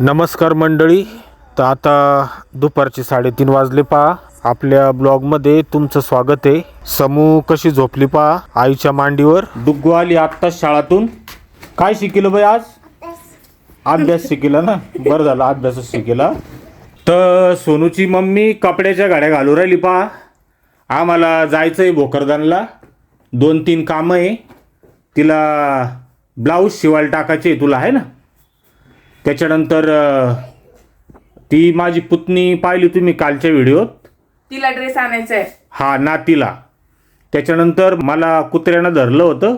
नमस्कार मंडळी. तर आता दुपारचे साडेतीन वाजले पहा. आपल्या ब्लॉगमध्ये तुमचं स्वागत आहे. समू कशी झोपली पहा आईच्या मांडीवर. डुग्गू आली आत्ताच शाळातून. काय शिकिलं बाई आज? अभ्यास शिकेला ना? बरं झालं अभ्यासच शिकेला. तर सोनूची मम्मी कपड्याच्या गाड्या घालू राहिली पहा. आम्हाला जायचं आहे भोकरदानला. दोन तीन कामं आहे. तिला ब्लाऊज शिवायला टाकायचे तुला आहे ना? त्याच्यानंतर ती माझी पुतणी पाहिली तुम्ही कालच्या व्हिडिओत. तिला ड्रेस आणायचा आहे हा नातीला. त्याच्यानंतर मला कुत्र्यानं धरलं होतं.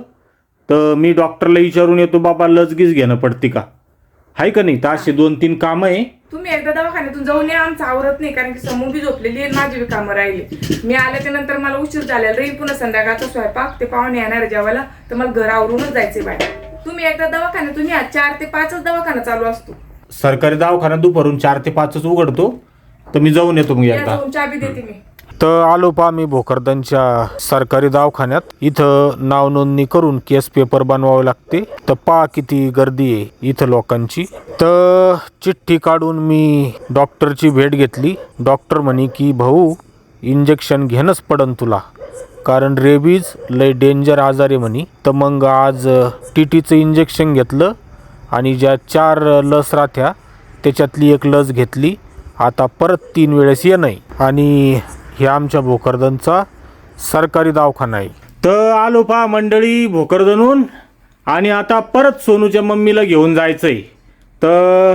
तर मी डॉक्टरला विचारून येतो बाबा लसगीच घेणं पडते का? आहे का नाही? तर असे दोन तीन कामं आहे. तुम्ही एकदा दवाखान्यातून जाऊन या आमचं आवरत नाही कारण की समूह बी झोपलेली आहे माझी बी कामं राहिली. मी आल्याच्यानंतर मला उशीर झालेला. राहील पुन्हा संध्याकाळचा स्वयंपाक ते पाहुणे येणार आहे जेवायला. तर मला घर आवरूनच जायचे बाहेर. तुम्ही एकदा दवाखान्यातून या चार ते पाचच दवाखाना चालू असतो. सरकारी दवाखाना दुपारून चार ते पाचच उघडतो तर मी जाऊन येतो मग या एकदा. जाऊन चाबी देते मी. तर आलो पा मी भोकरदनच्या सरकारी दवाखान्यात. इथं नाव नोंदणी करून केस पेपर बनवावे लागते. तर पा किती गर्दी आहे इथं लोकांची. तर चिठ्ठी काढून मी डॉक्टरची भेट घेतली. डॉक्टर म्हणे की भाऊ इंजेक्शन घेणंच पडन तुला. कारण रेबीज लय डेंजर आजार आहे म्हणे. तर मग आज टी टीचं इंजेक्शन घेतलं आणि ज्या चार लस राहत्या त्याच्यातली एक लस घेतली. आता परत तीन वेळेस ये नाही आणि हे आमच्या भोकरदनचा सरकारी दवाखाना आहे. तर आलो पा मंडळी भोकरदनून आणि आता परत सोनूच्या मम्मीला घेऊन जायचंय. तर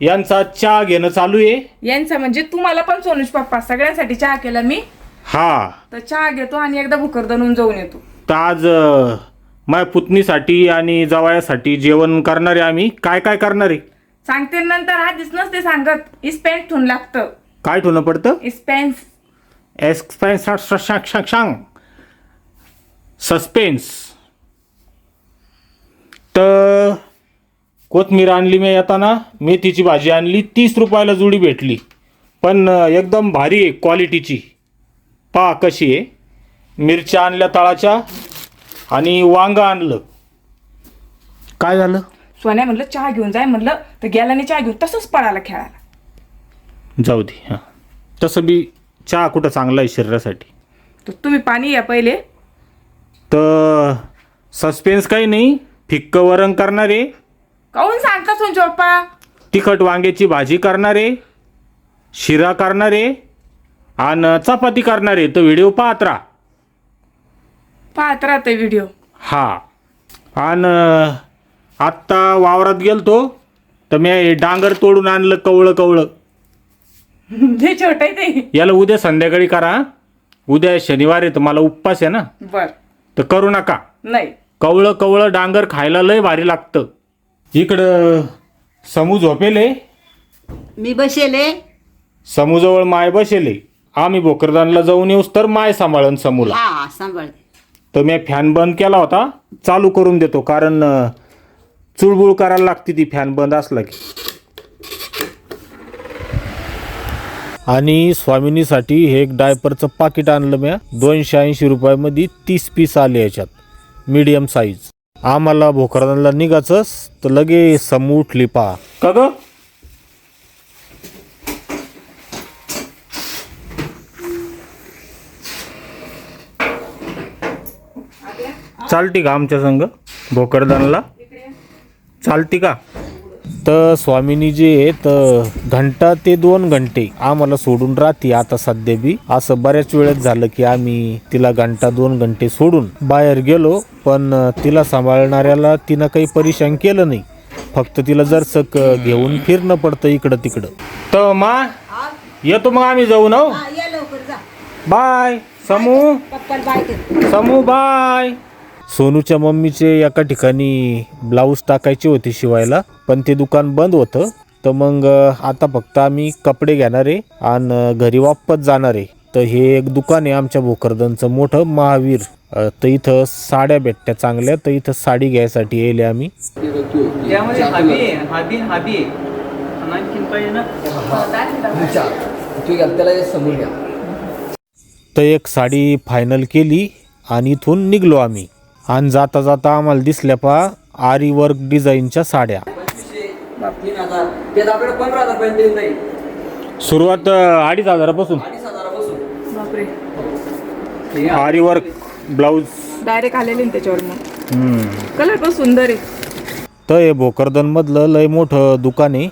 यांचा चहा घेणं चालू आहे. यांचा म्हणजे तुम्हाला पण सोनुष पप्पा सगळ्यांसाठी चहा केला मी. हा. तर चहा घेतो आणि एकदा भुकरदनून जाऊन येतो. तर आज अं, माझ्या पुतणीसाठी आणि जवायासाठी जेवण करणारे आम्ही. काय काय करणारे सांगते नंतर आधीच नसते सांगत. इस्पेन्स ठेवून लागतं. काय ठेवणं पडतं? इस्पेन्स एक्सपेन्स सांग. सस्पेन्स तर कोथमीर आणली मी येताना. मेथीची भाजी आणली. तीस रुपयाला जुडी भेटली. पण अं, एकदम भारी आहे क्वालिटीची पहा कशी आहे. मिरच्या आणल्या तळाच्या आणि वांगं आणलं. काय झालं? सोन्या म्हणलं चहा घेऊन जाय म्हणलं तर गेल्याने चहा घेऊन तसंच पळाला खेळायला. जाऊ दे हां. तसं बी चहा कुठं चांगला आहे शरीरासाठी. तर तुम्ही पाणी या पहिले. तर सस्पेन्स काही नाही फिक्क वरण करणारे काहून सांगता तुमच्या पप्पा? तिखट वांग्याची भाजी करणारे शिरा करणारे आणि चपाती करणारे तर व्हिडिओ पाहत राहा. पाहत राहते व्हिडिओ. हा. आणि आत्ता वावरात गेलतो तर मी हे डांगर तोडून आणलं कवळं कवळं. जे छोट आहे ते. याला उद्या संध्याकाळी करा उद्या शनिवार आहे तर मला उपवास आहे ना. बर. तर करू नका. नाही. कवळं कवळं डांगर खायला लय भारी लागतं. इकडं समू झोपेले. मी बसेले. समूजवळ माय बसेले. आम्ही भोकरदानला जाऊन येऊस तर माय सांभाळन समूला. हा सांभाळते तर मी फॅन बंद केला होता चालू करून देतो कारण अं, चुळबुळ करायला लागते ती फॅन बंद असला की. आणि स्वामिनीसाठी हे एक डायपरचं पाकिट आणलं म्या दोनशे ऐंशी रुपयामध्ये तीस पीस आले याच्यात मीडियम साईज आम्हाला भोकरदानला निघाचंच तर लगे समू उठली पहा का ग? चालती का आमच्या संग भोकरदानला? चालती का? तर स्वामिनी जे आहे तर घंटा ते दोन घंटे आम्हाला सोडून राहते आता सध्या बी. असं बऱ्याच वेळेत झालं की आम्ही तिला घंटा दोन घंटे सोडून बाहेर गेलो पण तिला सांभाळणाऱ्याला तिनं काही परेशान केलं नाही. फक्त तिला जर सक घेऊन फिरणं पडतं इकडं तिकडं. तर मा येतो मग आम्ही जाऊ ना हो. या लवकर जा. बाय समू. समू बाय. सोनूच्या मम्मीचे एका ठिकाणी ब्लाऊज टाकायचे होते शिवायला पण ते दुकान बंद होतं. तर मग आता फक्त आम्ही कपडे घेणार आहे आणि घरी वापस जाणार आहे. तर हे एक दुकान आहे आमच्या भोकरदनचं मोठं महावीर. तर इथं साड्या भेटत्या चांगल्या तर इथं साडी घ्यायसाठी येईल आम्ही. तर एक साडी फायनल केली आणि इथून निघलो आम्ही. आणि जाता जाता आम्हाला दिसल्या पा आरी वर्क डिझाईनच्या साड्या. सुरुवात अडीच हजारापासून. बापरे. आरी वर्क ब्लाऊज डायरेक्ट आलेले ना त्याच्यावर मग कलर पण सुंदर आहे. तर हे भोकरदनमधलं लय मोठं दुकान आहे.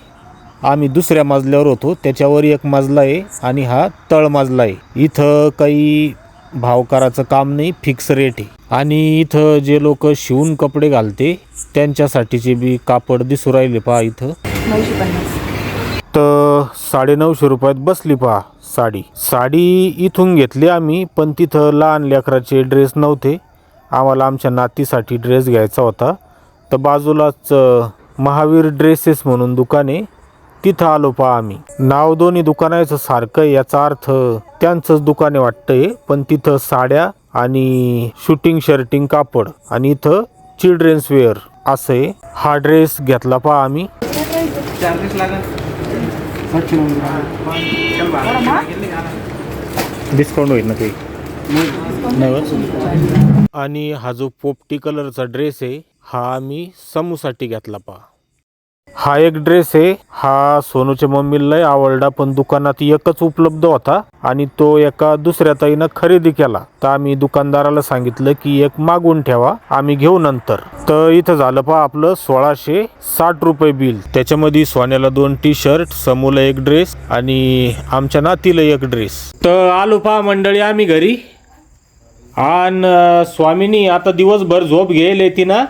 आम्ही दुसऱ्या मजल्यावर होतो. त्याच्यावर एक मजला आहे आणि हा तळ मजला आहे. इथं काही भाव करायचं काम नाही फिक्स रेट आहे. आणि इथं जे लोक शिवून कपडे घालते त्यांच्यासाठीचे बी कापड दिसू राहिले पहा इथं. नऊशे पन्नास. तर साडेनऊशे रुपयात बसली पहा साडी. साडी इथून घेतली आम्ही पण तिथं लहान लेकराचे ड्रेस नव्हते. आम्हाला आमच्या नातीसाठी ड्रेस घ्यायचा होता. तर बाजूलाच महावीर ड्रेसेस म्हणून दुकान आहे. तिथं आलो पहा आम्ही. नाव दोन्ही दुकानाचं सारखं याचा अर्थ त्यांचंच दुकान आहे वाटतंय पण तिथं साड्या आणि शूटिंग शर्टिंग कापड आणि इथं चिल्ड्रेन्स वेअर असं हा ड्रेस घेतला पहा आम्ही. डिस्काउंट होईल ना होत? आणि हा जो पोपटी कलरचा ड्रेस आहे हा आम्ही समूसाठी घेतला पहा. हा एक ड्रेस आहे. हा सोनूच्या मम्मीला लय आवडला पण दुकानात एकच उपलब्ध होता आणि तो एका दुसऱ्या ताईनं खरेदी केला. तर आम्ही दुकानदाराला सांगितलं की एक मागून ठेवा आम्ही घेऊ नंतर. तर इथं झालं पहा आपलं सोळाशे साठ रुपये बिल. त्याच्यामध्ये सोन्याला दोन टी शर्ट समूला एक ड्रेस आणि आमच्या नातीला एक ड्रेस तर आलो पहा मंडळी आम्ही घरी. आणि स्वामीनी आता दिवसभर झोप घेईल ती ना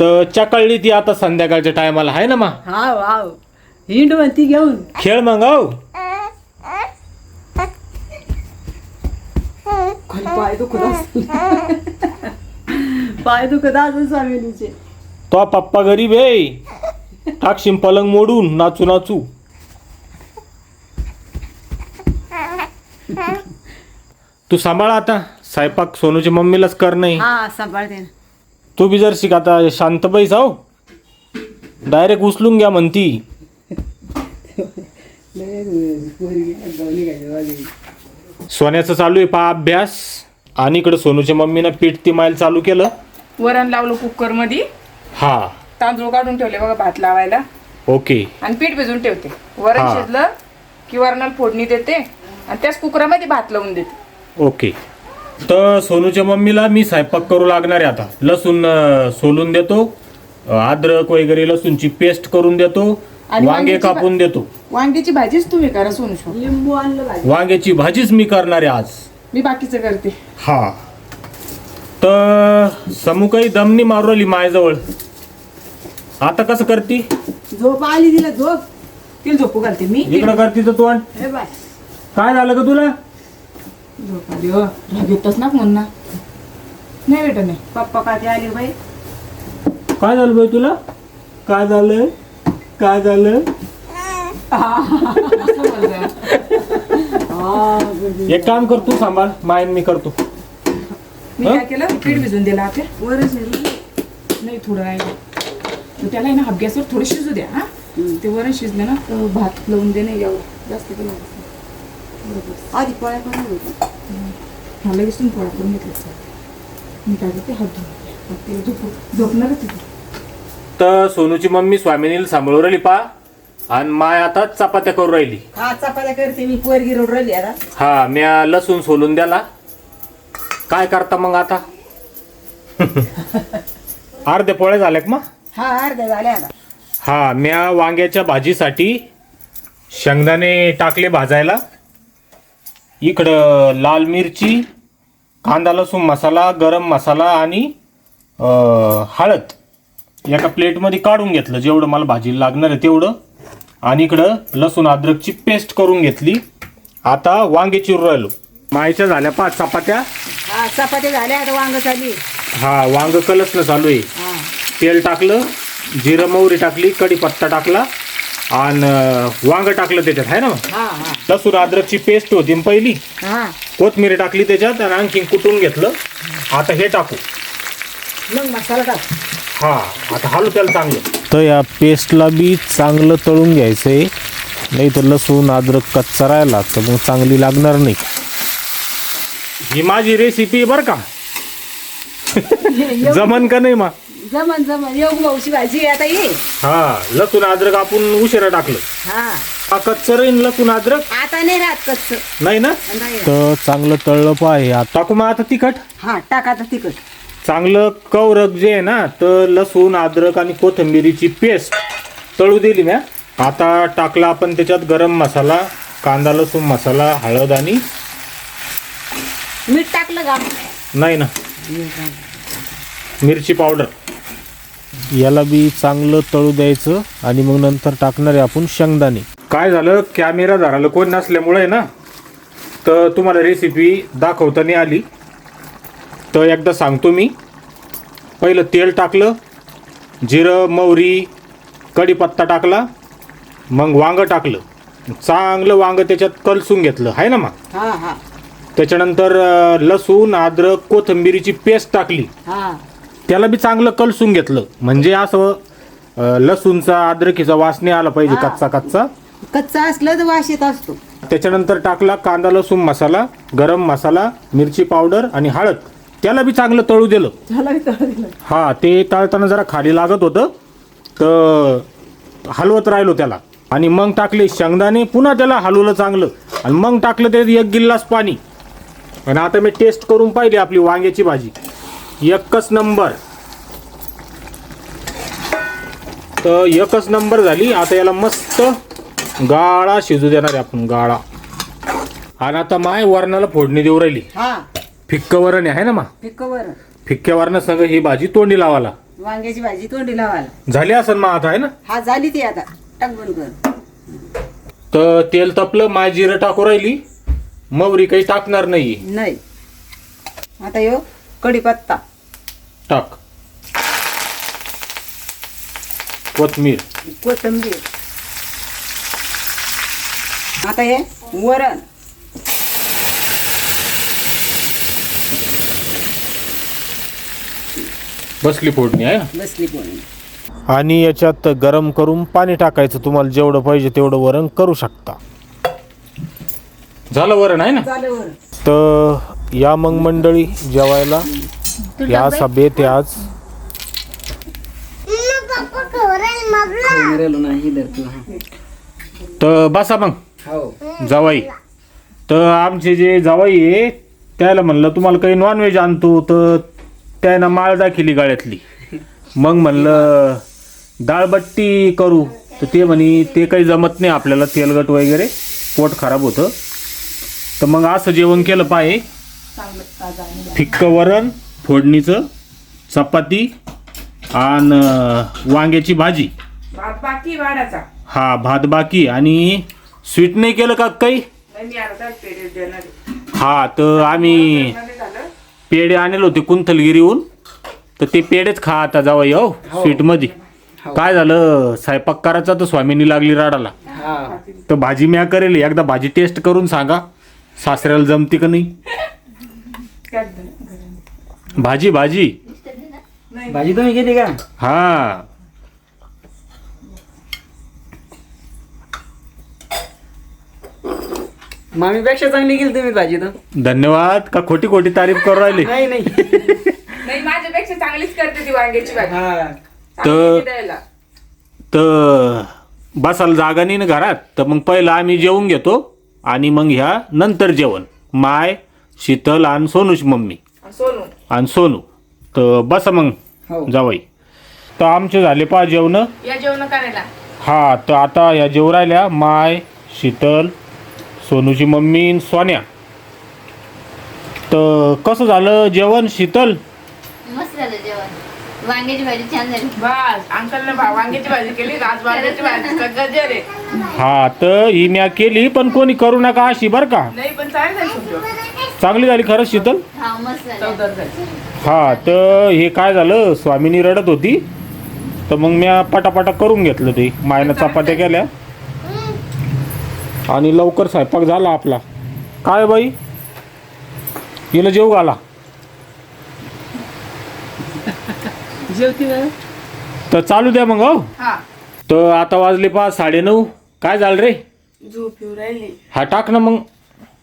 तर चकळली ती आता संध्याकाळच्या टायमाला आहे ना मा? हाव हाव. हिंड म्हणती घेऊन. खेळ मग हो पाय दुखत असतील पाय दुखत असेल स्वामिनीचे तो पप्पा गरीब आहे. टाकशीन पलंग मोडून नाचू नाचू. तू सांभाळ आता. स्वयंपाक सोनूच्या मम्मीलाच कर नाही. हा सांभाळते ना. तू बी जर शिक आता शांत बैस हो. डायरेक्ट उचलून घ्या म्हणती. सोन्याचं चालू आहे पा अभ्यास. आणि इकडं सोनूच्या मम्मीनं पीठ ती माईल चालू केलं. वरण लावलं कुकरमध्ये हा. तांदूळ काढून ठेवले बघा भात लावायला. ओके. आणि पीठ भिजून ठेवते. वरण हा. शिजलं की वरणाला फोडणी देते आणि त्याच कुकरामध्ये भात लावून देते. ओके. तर सोनूच्या मम्मीला मी स्वयंपाक करू लागणार आहे आता. लसूण अं, सोलून देतो. अद्रक वगैरे लसूणची पेस्ट करून देतो. आणि वांगे वांग्याची कापून देतो. वांग्याची भाजीच तुम्ही करा सोनू लिंबू आणलं वांग्याची भाजीच मी करणार आहे आज. मी बाकीचं करते. हा. तर समू काही दमनी मारू राहिली मायजवळ. आता कसं करती? झोप आली तिला झोप. तिला झोपू घालते मी. इकडं करती तर तू हे बाय. काय झालं का तुला? हो. ना म्हणून ना? नाही बेटा नाही पप्पा का आली बाई? काय झालं बाई तुला? काय झालं काय झालं असं बोलतोय. एक काम कर तू सांभाळ. मायन मी करतो. मी काय केलं? पीठ भिजून दिलं आता वरच आहे. नाही थोडं तर त्याला आहे ना अभ्यासावर थोडं शिजू द्या हा? ते वरण शिजलं ना तर भात लावून दे नाही यावं जास्त आधी पोळ्या करून होत्या. हा लगेच तुम्ही पोळा करून घेतलं मी काय करते? हात धुवून ते झोप झोपणारच. तर सोनूची मम्मी स्वामिनीला सांभाळून राहिली पा. आणि माय आता चपात्या करू राहिली. हा चपात्या करते. मी पोरगी रोड राहिली आता. हा म्या लसूण सोलून द्याला. काय करता मग आता? अर्धे पोळ्या झाल्या का मग? हा अर्ध्या झाल्या आता. हा म्या वांग्याच्या भाजीसाठी शेंगदाणे टाकले भाजायला. इकडं लाल मिरची कांदा लसूण मसाला गरम मसाला आणि हळद. एका प्लेटमध्ये काढून घेतलं. जेवढं मला भाजीला लागणार आहे तेवढं. आणि इकडं लसूण अद्रकची पेस्ट करून घेतली. आता वांगे चिरू राहिलो. मायच्या झाल्या पाच चपात्या? हा चपात्या झाल्या आता वांग चालली हा वांग कलसनं चालू आहे. तेल टाकलं जिरं मोहरी टाकली कढीपत्ता टाकला. आणि वांग टाकलं त्याच्यात आहे ना लसूण अद्रकची पेस्ट होती ना पहिली? हा. कोथमिरी टाकली त्याच्यात आणि आणखी कुटून घेतलं. आता हे टाकू. मग मसाला टाक. हा आता हालू त्याला चांगलं. तर या पेस्टला बी चांगलं तळून घ्यायचं आहे नाही तर लसूण अद्रक कच्चा राहिला तर मग चांगली लागणार नाही. ही माझी रेसिपी बरं का? जमन का नाही मा? जमन जमन. योग भाजी आता ये. हा लसूण अद्रक आपण उशिरा टाकलं. हा. हा कच्चं राहील लसूण अद्रक? आता नाही राहत कच्च नाही ना? नाही तर चांगलं तळलं पाय टाकू मग आता तिखट? हा टाक आता तिखट. चांगलं कवरक जे आहे ना तर लसूण अद्रक आणि कोथिंबिरीची पेस्ट तळू दिली म्या. आता टाकला आपण त्याच्यात गरम मसाला कांदा लसूण मसाला हळद आणि मीठ टाकलं का? नाही ना. मिरची पावडर. याला बी चांगलं तळू द्यायचं आणि मग नंतर टाकणार आहे आपण शेंगदाणे. काय झालं? कॅमेरा धरायला कोण नसल्यामुळे ना तर तुम्हाला रेसिपी दाखवता नाही आली. तर एकदा सांगतो मी. पहिलं तेल टाकलं जिरं मोहरी कढीपत्ता टाकला मग वांगं टाकलं. चांगलं वांगं त्याच्यात कलसून घेतलं आहे ना मग? हा हा. त्याच्यानंतर लसूण अद्रक कोथिंबिरीची पेस्ट टाकली. हा. त्याला बी चांगलं कलसून घेतलं. म्हणजे असं अं, लसूणचा अद्रकीचा वास नाही आला पाहिजे हा. कच्चा कच्चा. कच्चा असलं तर वास येत असतो. त्याच्यानंतर टाकला कांदा लसूण मसाला गरम मसाला मिरची पावडर आणि हळद. त्याला बी चांगलं तळू दिलं. झालं मी तळं दिलं. हा ते तळताना जरा खाली लागत होतं. तर हलवत राहिलो त्याला. आणि मग टाकले शेंगदाणे पुन्हा त्याला हलवलं चांगलं. आणि मग टाकलं ते एक गिल्लास पाणी. आणि आता मी टेस्ट करून पाहिली आपली वांग्याची भाजी. एकच नंबर. तर एकच नंबर झाली. आता याला मस्त गाळा शिजू देणार आहे आपण गाळा. आणि आता माय वरणाला फोडणी देऊ राहिली. हा. फिक्क वरण आहे ना मा? पिक्कवर फिक्क्या वरणा संग ही भाजी तोंडी लावाला वांग्याची भाजी तोंडी लावायला. झाली असेल मग आता आहे ना? हा झाली ती आता. टाक बंद कर. तर तेल तपलं माय जिरं टाकू राहिली. मवरी काही टाकणार नाही. नाही. आता यो कढीपत्ता. टाक कोथमीर कोथिंबीर आता हे वरण बसली फोडणी आहे. ना बसली पोळी आणि याच्यात गरम करून पाणी टाकायचं. तुम्हाला जेवढं पाहिजे तेवढं वरण करू शकता. झालं वरण आहे ना? झालं वरण. तर या मग मंडळी जेवायला या सभेत आज तर बसा मग. हो. जावाई. तर आमचे जे जावाई आहे त्याला म्हणलं तुम्हाला काही नॉनव्हेज आणतो तर त्यानं माळ दाखिली गाळ्यातली. मग म्हणलं डाळबट्टी करू. तर ते म्हणे ते काही जमत नाही आपल्याला तेलगट वगैरे. पोट खराब होतं. तर मग असं जेवण केलं पाहिजे फिक्क वरण फोडणीचं चपाती आणि वांग्याची भाजी. भात बाकी वाढाचा हा भात बाकी आणि स्वीट नाही केलं का काही? नाही मी अर्धा पेढे देणार आहे. हा तर आम्ही झालं. पेढे आणले होते कुंथलगिरीहून. तर ते पेढेच खा आता जावा हो स्वीटमध्ये काय झालं स्वयंपाक करायचा तर स्वामींनी लागली राडाला तर भाजी म्या करेल एकदा भाजी टेस्ट करून सांगा. सासऱ्याला जमती का नाही? त्यात. भाजी भाजी. भाजी तुम्ही केली का? हा. मामीपेक्षा चांगली केली तुम्ही भाजी तर. धन्यवाद. का खोटी खोटी तारीफ करू राहिली? नाही नाही. नाही माझ्यापेक्षा चांगलीच करते ती वांग्याची भाजी. तर- सांगितली द्यायला. तर बसायला जागा नाही ना घरात? तर मग पहिलं आम्ही जेवून घेतो आणि मग ह्या नंतर जेवण. माय शीतल आणि सोनूची मम्मी. आणि सोनू. आणि सोनू. तर बसा मग. हो. जावाई तर आमचे झाले पा जेवणं. या जेवण करायला. हा तर आता या जेव राहिल्या. माय शीतल सोनूची मम्मी आणि सोन्या. तर कसं झालं जेवण शीतल? मस्त झालं जेवण. वांग्याची भाजी छान झाली. बस अंकलने भा- वांग्याची भाजी केली आज वांग्याची भाजी गजर आहे. हा तर ही म्या केली पण कोणी करू नका अशी बरं का? नाही पण चांगली झाली तुमची चांगली झाली खरंच शीतल? हा मस्त झालं. चौदा झाली. हा तर हे काय झालं स्वामीनी रडत होती. तर मग म्या पटापटा करून घेतलं ते मायनं चपात्या केल्या. आणि लवकर स्वयंपाक झाला आपला. काय बाई? हिला जेव घाला. जेवती ना तर चालू द्या मग हो. हा. तर आता वाजले पाच साडेनऊ. काय झालं रे? झोप येऊ राहिली. हा टाक ना मग.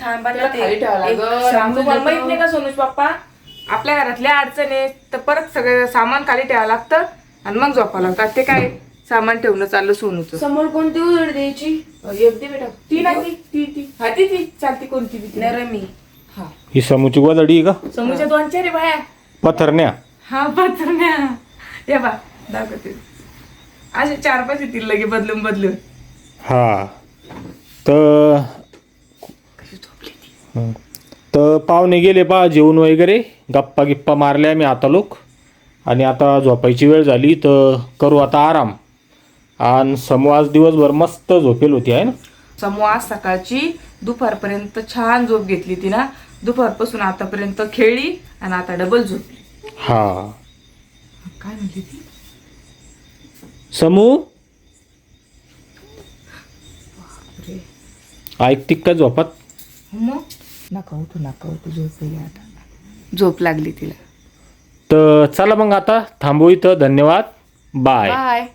थांबा ना ते. एक सांगतो मला माहीत नाही का सोनूज पप्पा आपल्या घरातल्या अडचण आहे तर परत सगळं सामान खाली ठेवावं लागतं आणि मग झोपावं लागतं. ते काय सामान ठेवणं चाललं सोनूचं. समोर कोणती उजड द्यायची? दे बेटा. ती ना ती ती ती. हा ती ती. चालती कोणती बी ती. नरमी हा ही समूची आहे का? समूच्या दोन चार आहे बाया. पथरण्या. हा पत्रण्या या बा दाखवते. असे चार पाच येतील लगे बदलून बदलून. हा. तर हं. तर पाहुणे गेले पा जेवण वगैरे. गप्पा गिप्पा मारल्या मी आता लोक. आणि आता झोपायची वेळ झाली तर करू आता आराम. आणि आज दिवसभर मस्त झोपेल होती आहे ना? समूह आज सकाळची दुपारपर्यंत छान झोप घेतली ती ना दुपारपासून आतापर्यंत खेळली आणि आता डबल झोपली. हा. काय म्हणली ती? समू? ऐकती का झोपात? हो मग? नका उठू नका उठू झोप आता. झोप लागली तिला. तर चला मग आता थांबू इथं धन्यवाद. Bye bye